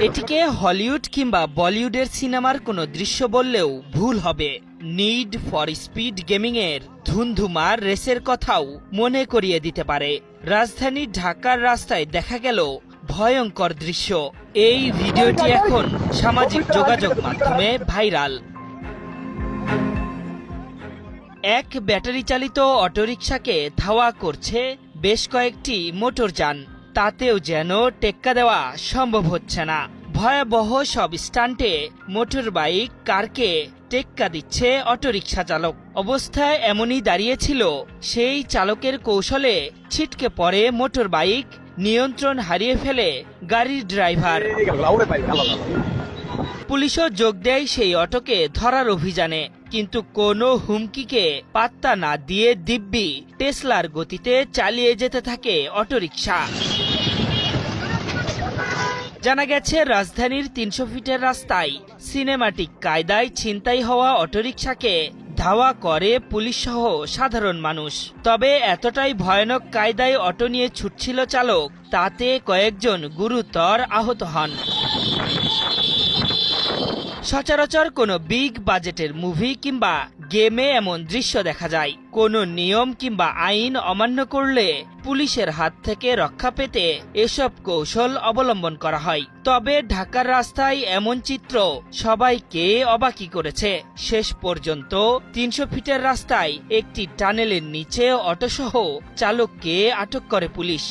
এটিকে হলিউড কিংবা বলিউডের সিনেমার কোনো দৃশ্য বললেও ভুল হবে। নিড ফর স্পিড গেমিং এর ধুন্ধুমার রেসের কথাও মনে করিয়ে দিতে পারে। রাজধানী ঢাকার রাস্তায় দেখা গেল ভয়ঙ্কর দৃশ্য। এই ভিডিওটি এখন সামাজিক যোগাযোগ মাধ্যমে ভাইরাল। এক ব্যাটারি চালিত অটোরিকশাকে ধাওয়া করছে বেশ কয়েকটি মোটরযান। তাতেও যেন টেক্কা দেওয়া সম্ভব হচ্ছে না। ভয়াবহ সব স্টান্টে মোটর বাইক, কারকে টেক্কা দিচ্ছে অটোরিকশা চালক। অবস্থায় এমনই দাঁড়িয়েছিল সেই চালকের কৌশলে ছিটকে পড়ে মোটর বাইক, নিয়ন্ত্রণ হারিয়ে ফেলে গাড়ির ড্রাইভার। পুলিশও যোগ দেয় সেই অটোকে ধরার অভিযানে, কিন্তু কোনো হুমকিকে পাত্তা না দিয়ে দিব্যি টেসলার গতিতে চালিয়ে যেতে থাকে অটোরিকশা। জানা গেছে, রাজধানীর তিনশো ফিটের রাস্তায় সিনেমাটিক কায়দায় ছিনতাই হওয়া অটোরিকশাকে ধাওয়া করে পুলিশ সহ সাধারণ মানুষ। তবে এতটাই ভয়ানক কায়দায় অটো নিয়ে ছুটছিল চালক, তাতে কয়েকজন গুরুতর আহত হন। সচরাচর কোনো বিগ বাজেটের মুভি কিংবা গেমে এমন দৃশ্য দেখা যায়। কোনো নিয়ম কিংবা আইন অমান্য করলে পুলিশের হাত থেকে রক্ষা পেতে এসব কৌশল অবলম্বন করা হয়। তবে ঢাকার রাস্তায় এমন চিত্র সবাইকে অবাকি করেছে। শেষ পর্যন্ত তিনশো ফিটের রাস্তায় একটি টানেলের নিচে অটোসহ চালককে আটক করে পুলিশ।